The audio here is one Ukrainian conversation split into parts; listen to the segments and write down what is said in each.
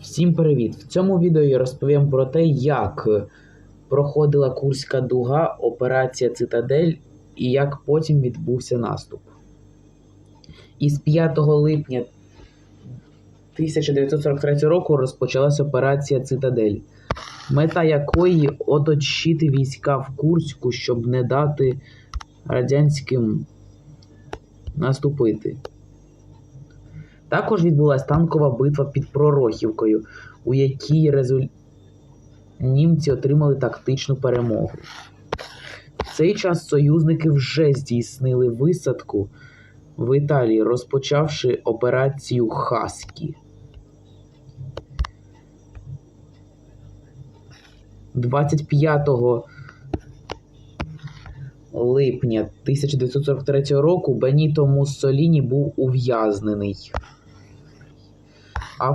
Всім привіт! В цьому відео я розповім про те, як проходила Курська дуга, операція Цитадель і як потім відбувся наступ. Із 5 липня 1943 року розпочалася операція Цитадель, мета якої оточити війська в Курську, щоб не дати радянським наступити. Також відбулася танкова битва під Пророхівкою, у якій резуль... німці отримали тактичну перемогу. В цей час союзники вже здійснили висадку в Італії, розпочавши операцію Хаскі. 25 липня 1943 року Беніто Муссоліні був ув'язнений. А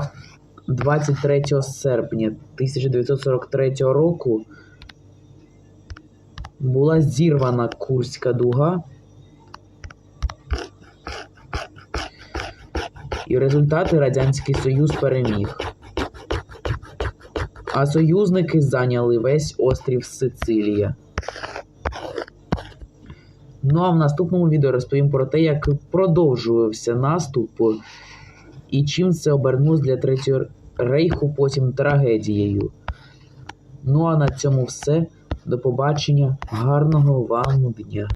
23 серпня 1943 року була зірвана Курська дуга. І в результаті Радянський Союз переміг. А союзники зайняли весь острів Сицилія. Ну а в наступному відео розповім про те, як продовжувався наступ і чим це обернулось для Третього рейху потім трагедією. Ну а на цьому все. До побачення. Гарного вам дня!